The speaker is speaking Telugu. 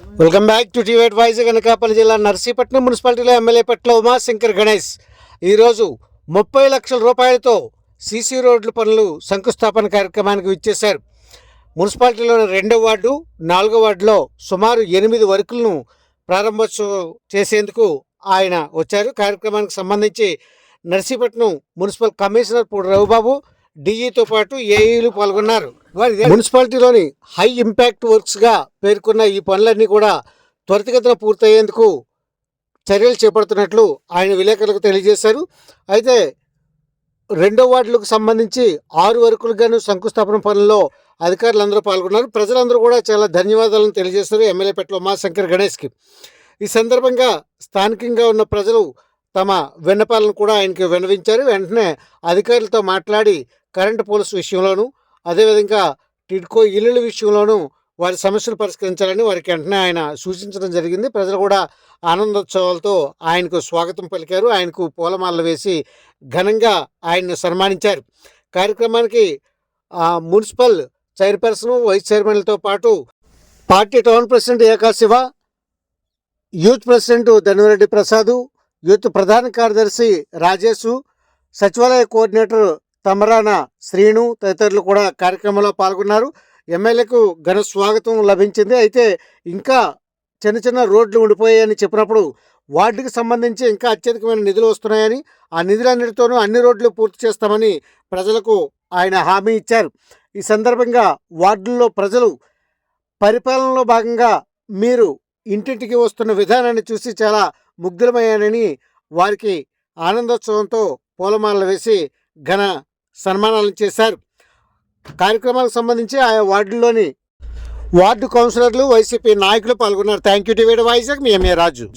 వెల్కమ్ బ్యాక్ టు టీవేట్ వాయిస్ అనకాపల్లి జిల్లా నర్సీపట్నం మున్సిపాలిటీలో ఎమ్మెల్యే పట్ల ఉమాశంకర్ గణేష్. ఈరోజు ముప్పై లక్షల రూపాయలతో సీసీ రోడ్ల పనులు శంకుస్థాపన కార్యక్రమానికి విచ్చేశారు. మున్సిపాలిటీలోని రెండో వార్డు నాలుగో వార్డులో సుమారు ఎనిమిది వర్కులను ప్రారంభోత్సవం చేసేందుకు ఆయన వచ్చారు. కార్యక్రమానికి సంబంధించి నర్సీపట్నం మున్సిపల్ కమిషనర్ పూడి రఘుబాబు డిఈతో పాటు ఏఈలు పాల్గొన్నారు. మున్సిపాలిటీలోని హై ఇంపాక్ట్ వర్క్స్గా పేర్కొన్న ఈ పనులన్నీ కూడా త్వరితగతిన పూర్తయ్యేందుకు చర్యలు చేపడుతున్నట్లు ఆయన విలేకరులకు తెలియజేశారు. అయితే రెండో వార్డులకు సంబంధించి ఆరు వరకులు గాను శంకుస్థాపన పనుల్లో అధికారులందరూ పాల్గొన్నారు. ప్రజలందరూ కూడా చాలా ధన్యవాదాలను తెలియజేశారు ఎమ్మెల్యే పెట్ల ఉమాశంకర్ గణేష్కి. ఈ సందర్భంగా స్థానికంగా ఉన్న ప్రజలు తమ విన్నపాలను కూడా ఆయనకి విన్నవించారు. వెంటనే అధికారులతో మాట్లాడి కరెంటు పోలీసు విషయంలోనూ అదేవిధంగా టిడ్కో ఇల్లుల విషయంలోనూ వారి సమస్యలు పరిష్కరించాలని వారికి వెంటనే ఆయన సూచించడం జరిగింది. ప్రజలు కూడా ఆనందోత్సవాలతో ఆయనకు స్వాగతం పలికారు. ఆయనకు పూలమాలలు వేసి ఘనంగా ఆయన్ను సన్మానించారు. కార్యక్రమానికి మున్సిపల్ చైర్పర్సన్ వైస్ చైర్మన్లతో పాటు party town president Eka Siva youth president Dhanureddy Prasad youth ప్రధాన కార్యదర్శి రాజేష్ సచివాలయ కోఆర్డినేటర్ తమరాన శ్రీను తదితరులు కూడా కార్యక్రమంలో పాల్గొన్నారు. ఎమ్మెల్యేకు ఘన స్వాగతం లభించింది. అయితే ఇంకా చిన్న చిన్న రోడ్లు ఉండిపోయాయని చెప్పినప్పుడు వార్డుకి సంబంధించి ఇంకా అత్యధికమైన నిధులు వస్తున్నాయని ఆ నిధులన్నిటితోనూ అన్ని రోడ్లు పూర్తి చేస్తామని ప్రజలకు ఆయన హామీ ఇచ్చారు. ఈ సందర్భంగా వార్డుల్లో ప్రజలు పరిపాలనలో భాగంగా మీరు ఇంటింటికి వస్తున్న విధానాన్ని చూసి చాలా ముగ్ధులమయ్యానని వారికి ఆనందోత్సవంతో పూలమాలలు వేసి ఘన సన్మానాలు చేశారు. కార్యక్రమాలకు సంబంధించి ఆయా వార్డుల్లోని వార్డు కౌన్సిలర్లు వైసీపీ నాయకులు పాల్గొన్నారు. Thank you TV Vizag. Me MA Raju.